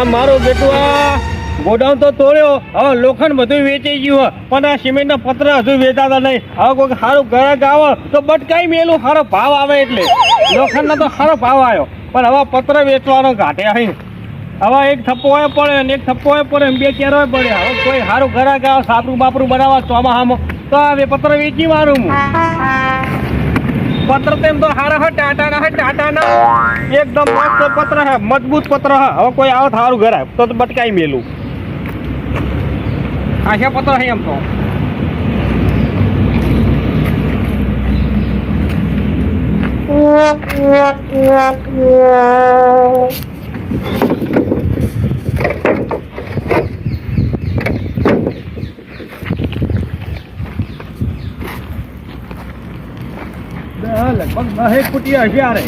આ મારો બેટું આ ગોડાઉન તો તોડ્યો. હવે લોખંડ બધું વેચાઈ ગયું પણ આ સિમેન્ટના પત્ર હજુ વેચાતા નહીં. હવે કોઈ સારું ગ્રાહક આવે તો બટકાઈ મેલું. સારો ભાવ આવે એટલે. લોખંડનો તો સારો ભાવ આવ્યો. પણ હવે પત્ર વેચવાનો ઘાટે અહીં. હવે એક થપ્પો હોય પડે અને એક થપ્પો હોય પડે બે હોય પડે. હવે કોઈ સારું ગ્રાહક આવે સાપરું બાપરું બનાવવા ચોમાહામાં તો આ પત્ર વેચી મારું હું. પત્ર તો હારા હે ટાટા ના હે ટાટા ના એકદમ મસ્ત પત્ર હે, મજબૂત પત્ર હે. હવે કોઈ આવે સારું ઘર. તો તો બટકાઈ મેલું. આશા પત્ર હે એમ તો. લગભગ દસ ફૂટિયા હશે આરે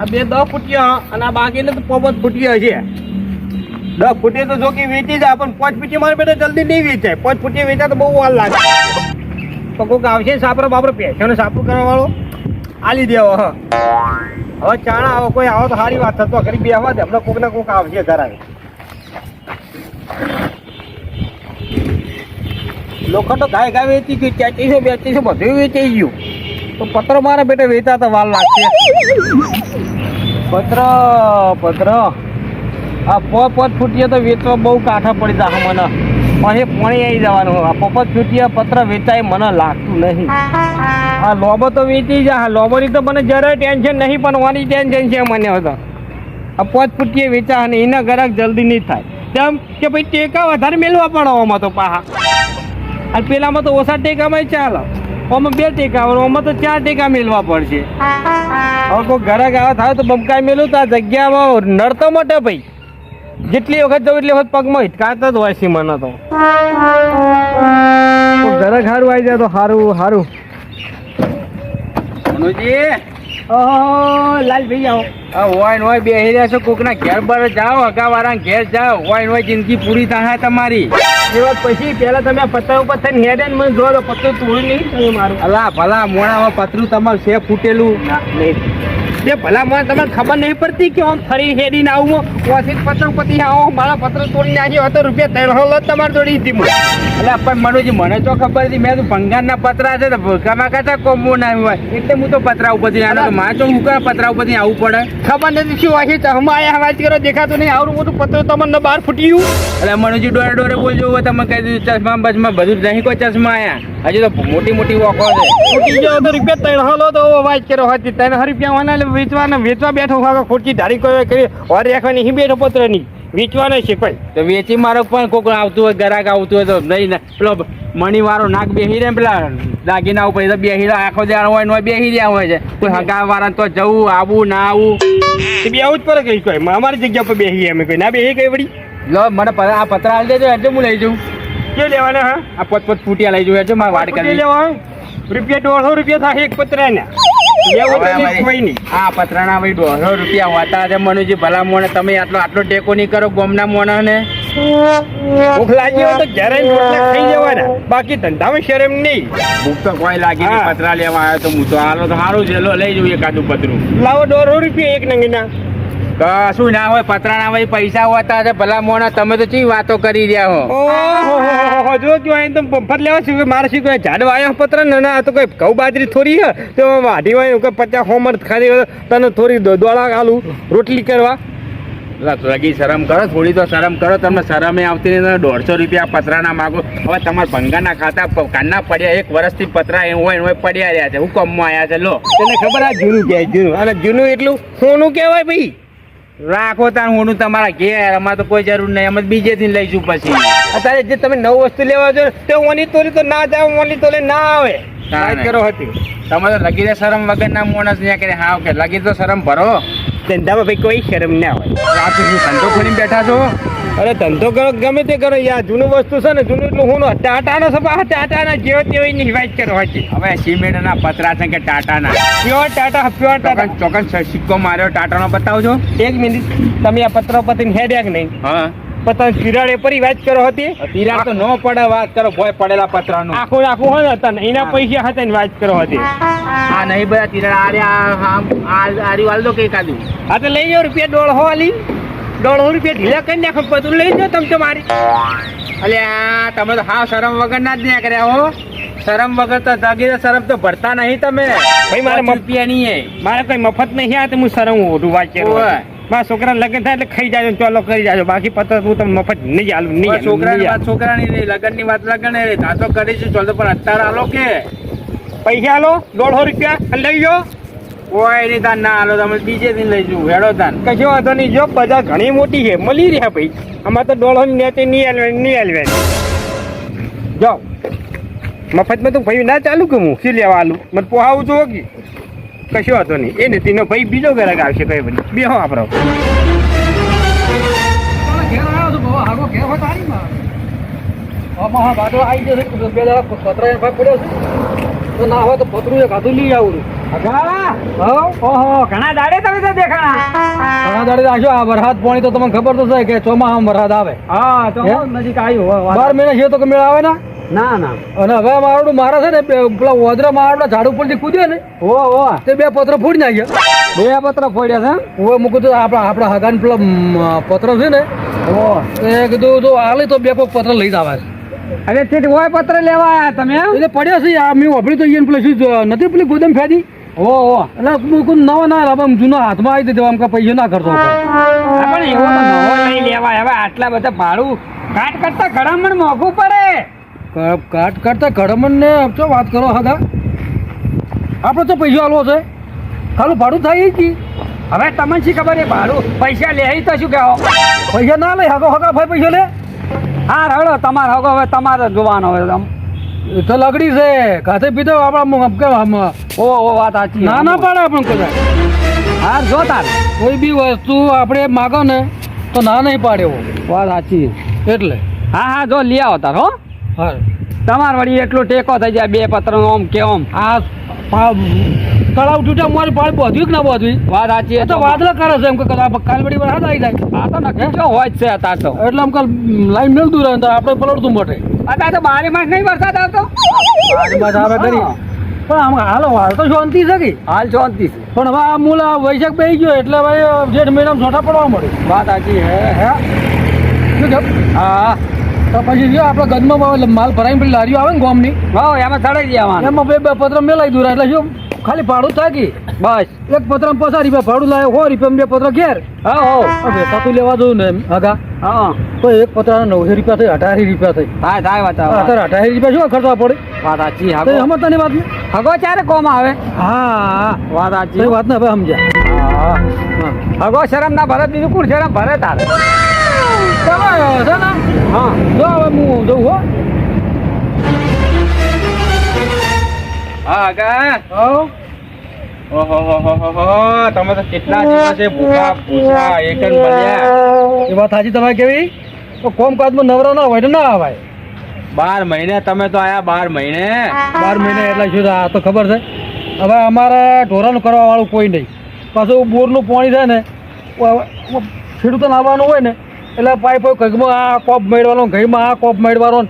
આ બે દસ ફૂટિયા અને આ બાકીને તો પોપત ફૂટિયા હશે દસ ફૂટિયા તો જો કે વેચી પણ પાંચ ફૂટિયા મારે બેટા જલ્દી નહીં વેચાય. પાંચ ફૂટિયા વેચાય તો બહુ વાર લાગે. તો કોઈક આવશે સાપરો બાપરો પેશન સાપરું કરવા વાળો આલી દેવો હવે ચાણા આવે, કોઈ આવો તો સારી વાત થતો કરી બેહવા દે. હમણાં કોક ના કોક આવશે ધરાવે લોખંડ તો ગાય ગાય વેચી ગયું ચાચીસો બેચીસો બધું વેચાઈ ગયું. તો પત્ર મારા બેટા વેચા તો વાર લાગશે પત્ર પત્ર. આ પોત પદ ફૂટીએ તો વેચવા બહુ કાઠા પડી જાય મને. પછી પાણી આવી જવાનું. આ પોપત ફૂટીએ, પત્ર વેચાય મને લાગતું નહીં. આ લોબો તો વેચી જા લોબોની તો મને જરાય ટેન્શન નહીં, પણ વાની ટેન્શન છે મને હવે આ પોચ ફૂટીએ વેચા અને એના ગ્રાહક જલ્દી નહીં થાય. તેમ કે ભાઈ ટેકા વધારે મેળવા પણ આમાં તો પાહા. અને પેલામાં તો ઓછા ટેકામાં ચાલે. આમાં બે ટેકા ઓમાં તો ચાર ટેકા મેળવા પડશે. હવે કોઈ ઘરાક આવે થાય તો બમકાઈ મેલું તો આ જગ્યામાં નડતો મોટે ભાઈ. જેટલી વખત જવું એટલી વખત પગમાં હિટકાતા જ હોય છે મને તો. ઘરાક સારું આવી જાય તો સારું સારું મનુજી? ઓહો લાલભાઈ આવો. આ હોય ને હોય બેહી રહ્યા છો કોકના ઘેર બર જાઓ અગાવાળા ઘેર જાઓ. હોય હોય જિંદગી પૂરી થાય તમારી. એ વાત પછી પહેલા તમે પત્તા ઉપર થઈને હેડે ને મને જોડો પતરું તોડી નહીં તમે મારું. અલા ભલા મોડા પતરું તમારું છે ફૂટેલું. નહીં. તે ભલા મને તમને ખબર નહીં પડતી કે આમ ફરી હેડીને આવું ઓછી પત્ર પતિ આવો મારા પત્ર તોડી નાખ્યો હતો રૂપિયા ત્રણસો લો તમારે જોડી હતી એટલે પણ મનુજી મને તો ખબર હતી મેં તો ભંગારના પતરા છે તો ભૂકામાં કાચા કોમો ના હોય. એટલે હું તો પતરા ઉપરથી આનો તો મારે તો હું કયા પતરા ઉપરથી આવવું પડે? ખબર નથી શું હોય છે હમણાં આયા વાત કરો દેખાતું નહીં આવડું મોટું પત્ર તમને બહાર ફૂટી ગયું. એટલે મનુજી ડોરે ડોરે બોલજો હોય તમે કહી દીધું ચશ્મા બસમાં બધું જ નહીં કોઈ ચશ્મા આયા. હજી તો મોટી મોટી વોકો છે. તો રૂપિયા ત્રણસો લો તો વાત કરો હતી ત્રણસો રૂપિયા વાના વેચવાના વેચવા બેઠો હોય ખોટી ધારી કોઈ કરી ઓર રાખવાની અહીં બેઠો પત્ર નહીં. વેચવાનો છે કોઈ. તો વેચી મારો પણ કોક આવતું હોય ગરાક આવતું હોય તો નહીં ને. પેલો મણીવાળો નાક બેહી રહે પેલા દાગીના ઉપર તો બેહી આખો દેવા હોય ને બેહી રહ્યા હોય છે. કોઈ હગા વાળા તો જવું આવું ના આવું એ બી આવું જ પડે કઈ. કોઈ અમારી જગ્યા પર બેસી અમે કોઈ. ના બેસી કઈ વળી? લો મને આ પત્ર આલી દેજો એટલે હું લઈ જઉં. કે લેવાના હા? આ પત પત ફૂટિયા લઈ જઉં એટલે મારે વાત કરી લેવા રૂપિયા દોઢસો રૂપિયા થાય એક પત્ર ને લેવો તો કોઈ નહીં આ પતરાના ભાઈ દોઢસો રૂપિયા હોતા છે મનુજી ભલા મોણે તમે આટલો આટલો ટેકો નહીં કરો ગોમના મોણા ને ભૂખ લાગી હોય તો ઘરે રોટલા ખાઈ જવાના. બાકી ધંધામાં શરમ નહીં. ભૂખ તો કોઈ લાગી નહીં. પતરા લેવા આવ્યો તો હું તો હાલો તો સારું છે લો લઈ જઉં એકાદું પતરું લાવો દોઢસો રૂપિયા એક નંગીના. કશું ના હોય પતરાના ભાઈ પૈસા હોતા છે ભલા મોના તમે તો ચી વાતો કરી રહ્યા હો? જો જો અહીં તો પંફત લેવા છે મારે શું કોઈ ઝાડ વાયો પત્ર ને ના તો કોઈ ઘઉં બાજરી થોડી હે તો વાઢી વાય કે પચાસ હોમર ખાલી તને થોડી દોડા આલું રોટલી કરવા. લગી શરમ કરો થોડી તો શરમ કરો તમને શરમે આવતી નહીં દોઢસો રૂપિયા પતરાના માગો. હવે તમારા ભંગાના ખાતા કાનના પડ્યા એક વર્ષથી પતરા એવું હોય હોય પડ્યા રહ્યા છે. હું કમમાં આવ્યા છે લો. તને ખબર આ જૂનું કહેવાય જૂનું. અને જૂનું એટલું સોનું કહેવાય ભાઈ. રાખો તાર હું તમારા ઘેર અમારે તો કોઈ જરૂર નહીં. અમે બીજે બીજેથી લઈશું પછી. અત્યારે જે તમે નવ વસ્તુ લેવા છો તે ઓની તોલી તો ના જાવ ઓની તોલે ના આવે. કરો હતી. તમે તો લગી વગર ના મોણસ ત્યાં કરે. હા કે લગી તો શરમ ભરો. ધંધામાં ભાઈ કોઈ શરમ ના હોય. આ તો શું ધંધો ખોલીને બેઠા છો? અરે ધંધો કરો ગમે તે કરો યાર જૂનું વસ્તુ છે ને જૂનું એટલું હું ટાટાનો સભા ટાટાના જેવો તેવો એની વાત કરો હતી હવે સિમેન્ટના પતરા છે કે ટાટાના? Pure Tata pure Tata. ચોકન સિક્કો માર્યો ટાટાનો બતાવજો. એક મિનિટ તમે આ પત્ર પતિને હેડ્યા કે નહીં? હા. પતંગ તિરાડે પરી વાત કરો હતી? તિરાડ તો ન પડે વાત કરો ભોય પડેલા પતરા નું આખો આખું હોય ને તને એના પૈસા હતા ને વાત કરો હતી. આ નહીં બધા તિરાડ આ આરી આ આ આ- આ દો કઈ એકાદું હા તો લઈ જાઓ રૂપિયા દોઢ આલી. દોઢસો રૂપિયા ઢીલા કરી નાખો બધું લઈ જાઓ તમે તમારી અલ્યા તમે તો હા શરમ વગર ના જ કર્યા હો. શરમ વગર તો જાગીરે શરમ તો ભરતા નહીં તમે. ભાઈ, મારે પાંચ નહીં. મારે કઈ મફત નહીં આ તો હું શરમ ઓઢું વાંચે ઓવે. મારા છોકરા લગ્ન થાય એટલે ખાઈ જાજો ચોલો કરી જાજો. બાકી પત્ર હું તમને મફત નહીં આલું નહીં છોકરાની નહીં વાત છોકરાની રહી લગ્નની વાત લગ્ન રહી કરી કરીશું ચાલ તો પણ અત્યારે આલો કે. પૈસા આલો દોઢસો રૂપિયા લઈ જાઓ કોઈ નહીં તાન ના આલો તમે બીજે દિન લઈ જવું હેડો તાન. કશો વાંધો નહીં જો બધા ઘણી મોટી છે મળી રહ્યા ભાઈ. આમાં તો દોઢસો ની નેચે નહીં હાલવાની નહીં હાલવાની જાઓ. મફતમાં તો ભાઈ ના ચાલુ કે હું શું લેવા આલું? મને પોહાવું જોવો કે? કશો હતો નહીં. એ નીતિનો નો ભાઈ બીજો ગ્રાહક આવશે કઈ ભાઈ બે હો આપણો ઘણા દાડે તમે તો દેખાણા. વરસાદ પાણી તો તમને ખબર તો છે કે ચોમાસામાં વરસાદ આવે. હા? નજીક આવ્યું બાર મહિના છે તો કે મેળ આવે ને? ના ના. અને હવે મારું મારા છે ને પેલા ઓદરા મારા ઝાડ ઉપરથી કૂદ્યો ને ઓ ઓ. તે બે પત્ર ફોડી નાખ્યા. બે પત્ર ફોડ્યા હું મૂકું તો આપણા આપણા હગાન પેલા પત્ર છે ને ઓ. તે કીધું તો આલે તો બે કોક પત્ર લઈ જ આવે. છે. અરે ઠીક હોય પત્ર લેવા આયા તમે એટલે પડ્યા છે આ મેં વાપરી તો અહીંયા પેલી શું નથી પેલી ગોદમ ફેદી ઓ ઓ. એટલે મૂકું નવા ના લાવે જૂના હાથમાં આવી દીધો આમ કે પૈસા ના કરતો આ પણ એવો તો નવો લઈ લેવાય હવે આટલા બધા ભાડું કાટ કરતા ઘડામણ મોંઘું પડે. કાટ કાઢતા ઘડમણ ને શું વાત કરો હતા આપણે તો પૈસો આલવો છે. ખાલું ભાડું થાય જ. હવે તમને શી ખબર એ ભાડું પૈસા લે તો શું કહેવો પૈસા ના લે હગો હગા ભાઈ પૈસા લે. હા રડો તમારે હગો હવે તમારે જોવાનો હવે તમ તો લગડી છે. કાથે પીધો આપણા ઓ ઓ વાત સાચી ના ના પાડે આપણે કદાચ હા જો તાર. કોઈ બી વસ્તુ આપણે માગો ને તો ના નહીં પાડે એવો વાત સાચી એટલે. હા હા જો લઈ આવો તાર હા. તમાર વળી એટલો ટેકો થઈ જાય બે પત્ર ઓમ કે ઓમ આ તળાવ તૂટ્યા મારી પાણી બધું કે ના બધું વાત સાચી તો વાદળ કરે છે એમ કે કદાચ કાલ વળી વરસાદ આવી જાય. આ તો નક્કી જો હોય જ છે આ તો. એટલે આમ કાલ લાઈન મેળતું રહે તો આપણે પલળતું મટે. આ તો બારે માસ નહીં વરસાદ આવતો. બસ આવે કરી પણ આમ હાલો હાલ તો શાંતિ છે કે? હાલ શાંતિ છે. પણ હવે આ મૂળ વૈશાખ બેસી ગયો એટલે ભાઈ જેઠ મહિનામાં છોટા પડવા મળે. વાત સાચી હે હે? શું હા. તો પછી જો આપણે ગદમાં માલ ભરાઈને પેલી લારીઓ આવે ને ગોમની. હો એમાં ચડાઈ દેવાનું એમાં બે બે પત્ર મેલાઈ દૂર એટલે શું? ખાલી ભાડું થાય કે બસ. એક પત્ર પચાસ રૂપિયા ભાડું લાવે હો રૂપિયા બે પત્ર ઘેર. હા હો. હવે થતું લેવા દઉં ને આગા હા. તો એક પત્ર નવસો રૂપિયા થઈ અઢારી રૂપિયા થઈ. હા થાય વાત અત્યારે અઢારી રૂપિયા શું ખર્ચવા પડે? વાત સાચી હા હગો તને વાત હગો ક્યારે કોમ આવે. હા. વાત સાચી. વાત ને હવે સમજ્યા. હગો શરમ ના ભરત બીજું કોણ શરમ? ભરે તારે. ને હા હું કા તમે તો કેટલા દિવસે એ વાત સાચી તમારે કેવી તો કોમ કાજમાં નવરા ના હોય ના આવાય બાર મહિને તમે તો આયા બાર મહિને બાર મહિને એટલે શું આ તો ખબર છે હવે અમારે ઢોરાનું કરવા વાળું કોઈ નહીં પાછું બોરનું પાણી થાય ને ખેડૂતોને આવવાનું હોય ને એટલે પાઇપ ઘરમાં આ કોપ મેળવાનો ઘઈમાં આ કોપ મેળવાનો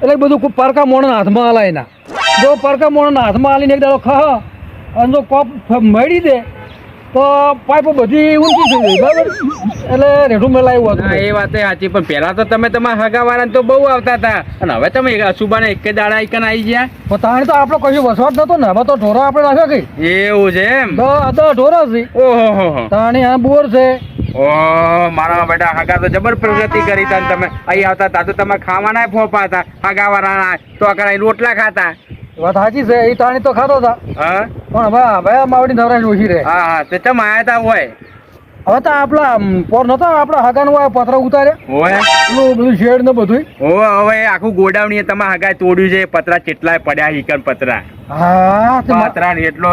એટલે બધું ખૂબ પારકા મોણના હાથમાં હલાય ના જો પારકા મોણના હાથમાં હાલીને એક દાડો ખા અને જો કોપ મળી દે તો પાઇપો બધી ઊંચી થઈ ગઈ બરાબર? એટલે રેઠું મેલાયું હતું. એ વાત સાચી પણ પેલા તો તમે તમારા હગાવાળાને તો બહુ આવતા હતા. અને હવે તમે અશુબાને એક દાડા એકન આવી ગયા. પણ તાણે તો આપણો કશું વસવાટ નતો ને હવે તો ઢોરો આપણે રાખ્યો કઈ એવું છે એમ? તો આ તો ઢોરો છે. ઓહો તાણી આ બોર છે. ઓ મારા બેટા હાગા તો જબર પ્રગતિ કરી તમે. અહીં આવતા તા તો તમે ખાવાના ફોપા હતા હગાવાળાના તો રોટલા ખાતા. વાત સાચી છે એ તાણી તો ખાતો હતા હા? પણ હવે હવે માવડી નવરાશ ઓછી રહે. હા હા તે તમે આયા તા હોય. હવે તો આપડા પોર નતા આપડા હગા નું પત્ર ઉતારે. હોય? બધું શેડ ને બધું હવે આખું ગોડાવણી તમે હગા તોડ્યું છે પતરા કેટલાય પડ્યા હિકન પતરા. હા પતરા એટલો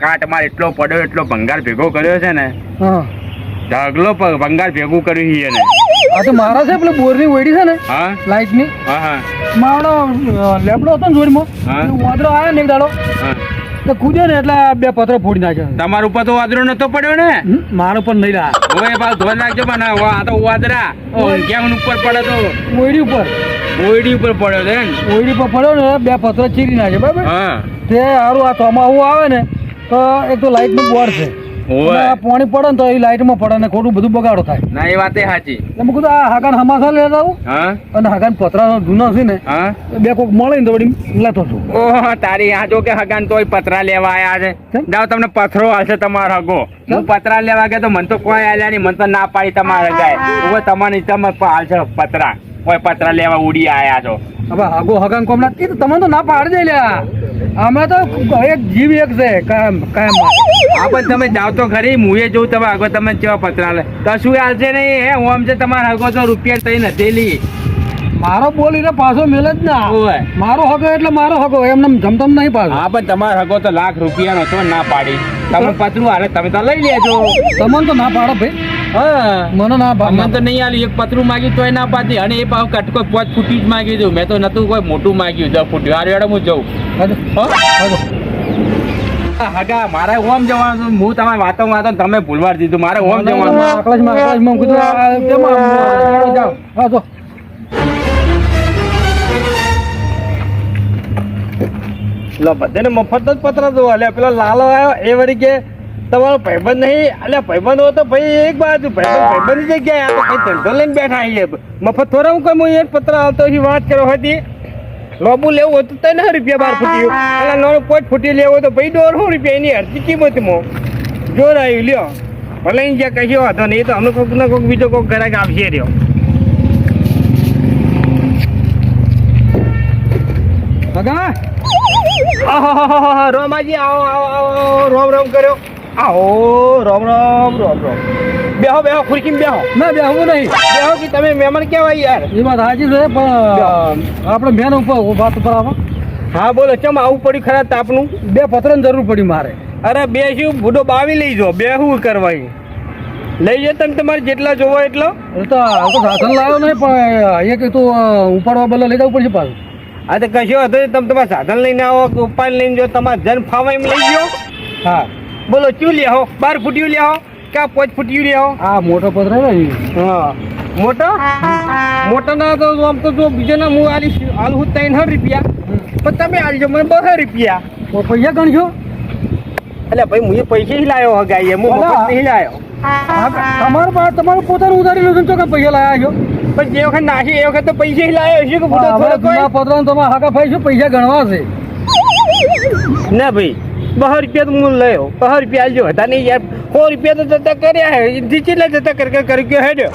કાટ માર એટલો પડ્યો એટલો ભંગાર ભેગો કર્યો છે ને. હા. ઢગલો ભંગાર ભેગું કર્યું છે એને. આ તો મારા છે પેલી બોરની ઓયડી છે ને? હા? લાઈટની હા હા. મારો લેબડો હતો ને જોડીમાં. હા. વાદળો આવ્યો ને એક દાડો. તો કૂદ્યો ને એટલે બે પત્રો ફોડી નાખ્યો. તમારા ઉપર તો વાદળો નતો પડ્યો ને? મારો પણ નહીં રહ્યા. હવે પાછું ધોઈ નાખજો પણ આ તો વાદળા. ક્યાં ઉપર પડે તો. ઓયડી ઉપર. ઓઈડી ઉપર પડ્યો છે ને ઓયડી ઉપર પડ્યો ને બે પથરો ચીરી નાખ્યો બરાબર? હા. તે સારું આ ચોમાસું આવે ને તો એક તો લાઈટનું બોર્ડ છે. પાણી પડે ને તો એ લાઇટમાં પડે ને ખોટું બધું બગાડો થાય. ના એ વાતે સાચી. એટલે મેં કીધું આ હાકાન હમાસા લેતા આવું અને હાકાન પતરા જૂના છે ને બે કોક મળે ને તો વળી લેતો છું. ઓહો તારી આ જો કે હાકાન તોય પતરા લેવા આયા છે. જાવ તમને પથરો હાલશે તમારો હગો. હું પતરા લેવા ગયા તો મને તો કોઈ આલ્યા નહીં મને તો ના પાડી તમારે જાય હવે તમારી તમે હાલશે પતરા. કોઈ પતરા લેવા ઉડી આયા છો. હવે હગો હગાન કોમના એ તો તમે તો ના પાડી દે લ્યા. અમે તો એક જીવ એક છે, કાયમ કાયમ તમે જાઓ તો ખરી હું એ જોઉં તમે આગળ તમે કેવા પતરા લે. કશું હાલશે નહીં, હે આમ છે તમારા હગો તો રૂપિયા તઈ નથી મારો બોલીને પાછો મેલે જ ના હોય મારો હગો એટલે મારો હગો એમને જમતમ નહીં પાછો હા પણ તમારો હગો તો લાખ રૂપિયાનો તો ના પાડી તમે પતરું હાલે તમે તો લઈ લેજો તમને તો ના પાડો ભાઈ મને ના પાડો તો નહીં આલ્યું એક પતરું માગ્યું તોય ના પાડી અને એ પાવ કટકો પાંચ ફૂટી જ માગી દઉં મેં તો નતું કોઈ મોટું માગ્યું દસ ફૂટ્યું હારે હેડો હું જઉં હગા મારે ઓમ જવાનું હું તમારી વાતો વાતો તમે ભૂલવા દીધું મારે ઓમ જવાનું આકલાશમાં આકલાશમાં કીધું આ કેમ આમ જાઓ હા તો લો, બધાને મફત જ પત્ર દો એટલે પેલો લાલો આવ્યો, એ વળી કે તમારો ભાઈબંધ નહીં. એટલે ભાઈબંધ હોય તો ભાઈ એક બાજુ, ભાઈબંધ ભાઈબંધ જગ્યાએ આ તો કઈ ધંધો લઈને બેઠા આવીએ મફત થોડા હું કઈ હું એ પત્ર આવતો એ વાત કરો હતી લોબુ લેવું હતું તો ના રૂપિયા બાર ફૂટ્યું એટલે લોન કોઈ ફૂટી લેવો તો ભાઈ દોઢસો રૂપિયા એની અડધી કિંમતમાં. જોર આવ્યું, લ્યો. ભલે જ્યાં કશો વાંધો નહીં તો અમને કોઈક ને કોઈક બીજો કોઈક ગ્રાહક આવશે રહ્યો. હગા આહાહાહા, રોમાજી આવો આવો આવો રોમ રોમ કર્યો. આવો રોમ રોમ રોમ રોમ. બેહો બેહો ખુરશીમાં બેહો. ના બેહવું નહીં. બેહો કે તમે મહેમાન કેવાય યાર? એ વાત હાજી છે પણ આપણે મેન ઉપર વાત ઉપર આવો હા બોલો ચમ આવું પડ્યું ખરા તાપનું? બે પત્રની જરૂર પડી મારે. અરે બે શું બુડો બાવી લઈ જો બે શું કરવાય. લઈ જાઓ તમે તમારે જેટલા જોવો એટલો. તો સાધન લાવ્યો નહીં પણ એક તું ઉપાડવા બદલે લઈ જવું પડશે પાછું. આ તો કશો હતો તમે તમારા સાધન લઈને આવો કે ઉપાય લઈને જો તમારે જન ફાવા એમ લઈ ગયો. હા. બોલો ચું આવો. બાર ફૂટ્યું લેહો કે આ પાંચ ફૂટ્યું લેહો આ મોટો પત્ર ને હા. મોટો? મોટો ના તો આમ તો જો બીજો ના હું આલી આલ હું ત્રણ રૂપિયા. પણ તમે આલજો મને બસો રૂપિયા. પૈસા ગણજો એટલે ભાઈ હું પૈસે પૈસા હગાઈએ. હું નહીં લાયો. તમારું તમારું પોતાનું ઉધારી લીધું તો કે પૈસા લાયા છો? પણ જે વખત નાખી એ વખત તો પૈસા લાયો હશે કે પોતા પત્ર તમારા હાકા ભાઈ શું પૈસા ગણવા છે. ના ભાઈ બહાર રૂપિયા તો હું લયો. બહાર રૂપિયા આલજો હતા નહીં યાર. સો રૂપિયા તો જતા કર્યા હે. કેટલા જતા કર કર ગયો હેડ્યો?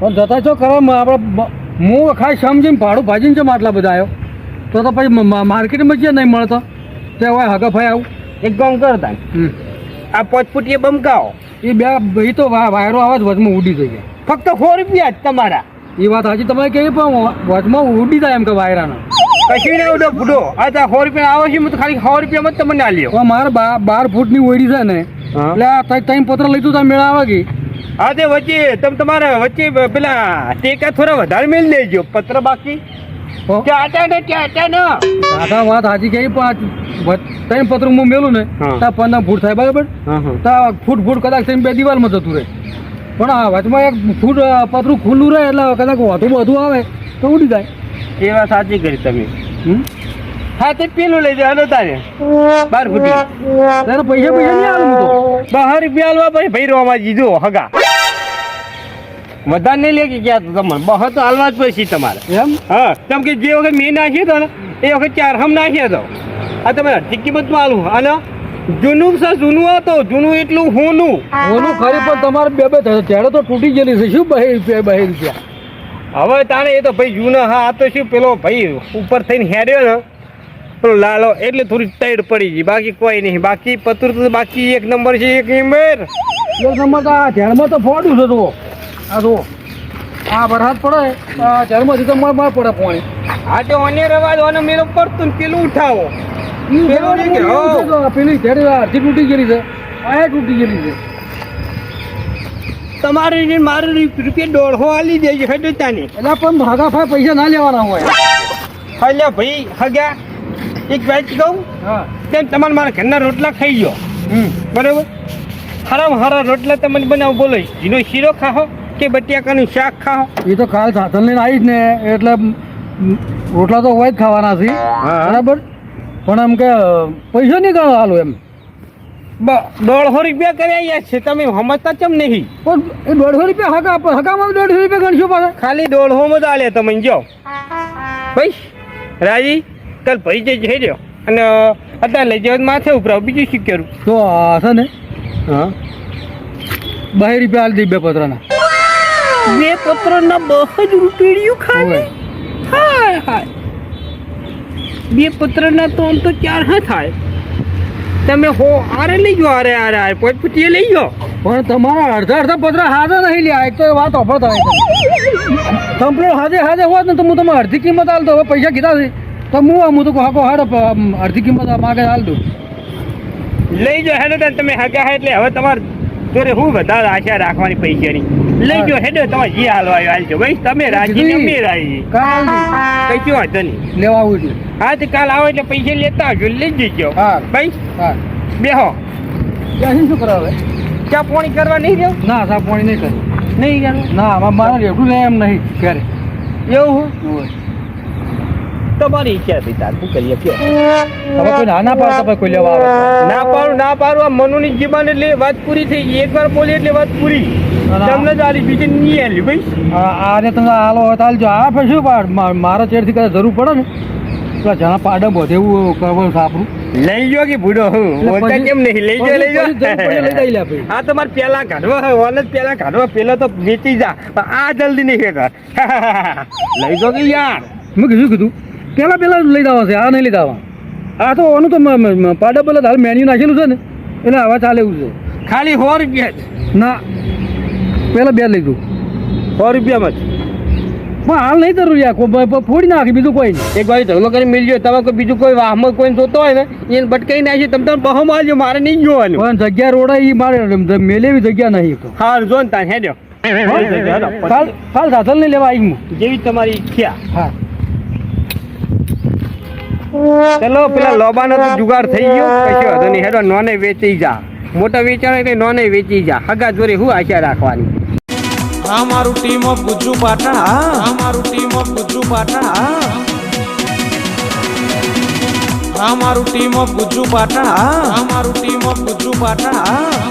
પણ જતા છો કરો આપણે હું ખાસ સમજીને ભાડું ભાજીને ચમ આટલા બધા આવ્યો તો તો પછી માર્કેટમાં જે નહીં મળતો તે હોય હાકા ભાઈ આવું. એક કામ કરતા. આ પાંચ ફૂટીએ બમકાવો એ બે એ તો વાયરો આવા જ વચમાં ઉડી ગયા ફક્ત સો રૂપિયા જ તમારા. એ વાત હજી તમારે કેવી પણ વચમાં ઉડી જાય એમ કે વાયરાનો. કશું ને ઉડો ફૂટો. આ તો સો રૂપિયા આવે છે હું તો ખાલી સો રૂપિયામાં જ તમને આ લ્યો મારે બા- બાર ફૂટની ઓયડી છે ને એટલે આ તઈ- તઈ પત્ર લઈ તું મેળા આવે કે હા તે વચ્ચે તમે તમારા વચ્ચે પેલા ટેકા થોડા વધારે મેળ લેજો. પત્ર બાકી. વાત પણ આ વચ- તઈ પત્ર હું મેલું ને ત્યાં પંદર ફૂટ થાય બરાબર? તો ફૂટ ફૂટ કદાચ થઈને બે દિવાલમાં જતું રહે. પણ આ વચમાં એક ફૂટ પતરું ખુલ્લું રહે એટલે કદાચ વધુ બધું આવે તો ઉડી જાય. એ વાત સાચી કરી તમે? હા તે પેલું લઈ જાવ તારે બાર ફૂટી. પૈસા પૈસા નહીં બહાર રૂપિયા આલવા પછી ભાઈ રોવા જીધો હગા. વધારે નહીં લે કે ક્યાં તો તમારે બહુ તો હાલવા જ પછી તમારે. એમ? હા કેમ કે જે વખત મેં નાખ્યો હતો ને એ વખત ચાર હમ નાખ્યો હતો. આ તમે અડધી કિંમતમાં આલું. અને જૂનું છે જૂનું હતો જૂનું એટલું હોનું. હોનું ખરી પણ તમારે બે બે થશે ત્યારે તો તૂટી ગયેલી છે. શું બહે રૂપિયા બહે રૂપિયા? હવે તાણે એ તો ભાઈ જૂના હા આ તો શું પેલો ભાઈ ઉપર થઈને હેડ્યો ને પેલો લાલો એટલે થોડી ટાઈટ પડી ગઈ. બાકી કોઈ નહીં. બાકી પતરું તો બાકી એક નંબર છે એક નંબર એક નંબર તો ધ્યાનમાં તો ફોડું છે જુઓ. આ જુઓ. આ વરસાદ પડે આ જીતો તો માર માર પડે પાણી. હા તો અને રવા દો અને મેલો પડતું ને પેલું ઉઠાવો. પેલું ઝેડ અડધી તૂટી ગયેલી છે. આ તૂટી ગયેલી છે. તમારે જે મારે રૂપિયા દોઢસો આલી દેજો છે તાને એટલે પણ ભાગા ભાઈ પૈસા ના લેવાના હોય. હલ્યા ભાઈ હગ્યા. એક વાત કહું? હા. તેમ તમારે મારા ઘરના રોટલા ખાઈ ગયો? બરાબર? હરામ હારા રોટલા તમને બનાવ બોલો. જીનો શીરો ખાઓ કે બટિયાકાનું શાક ખાઓ એ તો કાલ સાધન લઈને આવી જ ને એટલે રોટલા તો હોય જ ખાવાના છે. બરાબર? પણ એમ કે પૈસો નહીં ગણો હાલો એમ. બ- દોઢસો રૂપિયા કરી આવ્યા છે તમે સમજતા કેમ નહીં? પણ એ દોઢસો રૂપિયા હકા હકામાં દોઢસો રૂપિયા ગણશો પાછા? ખાલી દોઢસો માં ચાલે તમે જો. ભાઈ રાજી કાલ ભાઈ જઈ જઈ રહ્યો અને અત્યારે લઈ જવા માથે ઉપરાવ બીજું શું કરું? તો છે ને હા. બે રૂપિયા આલી દઈ બે પતરાના. બે પત્ર ના બહુ જ રૂપિયું ખાલી હાય હાય. બે પત્ર ના તો આમ તો ચાર હા થાય. તમે હો આરે લઈ ગયો આરે આરે આરે. પોચ પૂછીએ લઈ ગયો? પણ તમારા અડધા અડધા પત્ર હાજર નહીં લ્યા. એક તો વાત ઓફર થાય કમ્પ્લેટ હાજે હાજે હોત ને તો હું તમે અડધી કિંમત આલતો હવે પૈસા કીધા છે. તો હું આમ તો હાકો હાડો અડધી કિંમત આ માગે હાલ લઈ જાઓ હેલો તમે હગા હે એટલે હવે તમારે જોડે હું વધારે આશા રાખવાની પૈસાની? લઈ જો હેડો તમારે જે હાલવા આવ્યો હાલજો ભાઈ તમે રાજી ને અમે રાજી. કાલ કઈ શું વાંધો નહીં. લેવા આવું છું. હા તો કાલ આવો એટલે પૈસા લેતા આવજો લઈ જજો. હા. ભાઈ હા. બેહો. ત્યાં શું કરાવે? ચા પોણી કરવા નહીં રહ્યો? ના સા પોણી નહીં કરું નહીં કરું ના મારે રેઠું લે એમ નહીં ક્યારે એવું હોય. તમારી ઈચ્છા હતી તાર. શું કરીએ કે? તમે કોઈ ના ના પાડતા કોઈ લેવા આવે ના પાડું ના પાડું. આ મનુની જીબાન એટલે વાત પૂરી થઈ ગઈ. એકવાર બોલી એટલે વાત પૂરી. તમને જ આલી બીજી નહીં આલી ભાઈ. આને તમે આલો હોય તો હાલજો આ શું પાડ. મારા ચેડથી કદાચ જરૂર પડે ને. પેલા જણા પાડે બધે એવું કરવાનું સાપરું લઈ ગયો કે ભૂડો? બોલતા કેમ નહીં? લઈ ગયો લઈ ગયો. ભાઈ. હા તમારે પેલા કાઢવા. હોય ઓલે પેલા કાઢવા. પેલા તો વેચી જા. આ જલ્દી નહીં હેતા લઈ ગયો કે યાર? મેં કીધું કીધું? પેલા પેલા લઈ જવા છે આ નહીં લઈ જવા આ તો આનું તો પાડા પેલા હાલ મેન્યુ નાખેલું છે ને એટલે આવા ચાલે એવું છે ખાલી સો રૂપિયા ના પેલા બે દઉં સો રૂપિયામાં જ પણ હાલ નહીં જરૂર યાર કોઈ બ- બ- ફોડી નાખી બીજું કોઈ નહીં એક વાર ઢગલો કરી મિલજો તમે કોઈ બીજું કોઈ વાહમાં કોઈ જોતો હોય ને એને બટકાઈ નાખી તમે તમે બહુ મારજો મારે નહીં જોવાનું પણ જગ્યા રોડા એ મારે મેલેવી જગ્યા નહીં હા જો ને તાન હેડ્યો કાલ કાલ સાધન નહીં લેવા આવી હું જેવી તમારી ઈચ્છા હા ચલો, પેલા લોબાનો તો જુગાર થઈ ગયો. કશો હેડો, નોને વેચી જા. મોટા વેચાણ એટલે નોને વેચી જા. હગા જોડે હું આશા રાખવાની? આ મારું ટીમ ઓફ ગુજુ પાટણ અમારું ટીમ ઓફ ગુજુ પાટણ આ મારું ટીમ ઓફ ગુજુ પાટણ અમારું ટીમ ઓફ ગુજુ પાટણ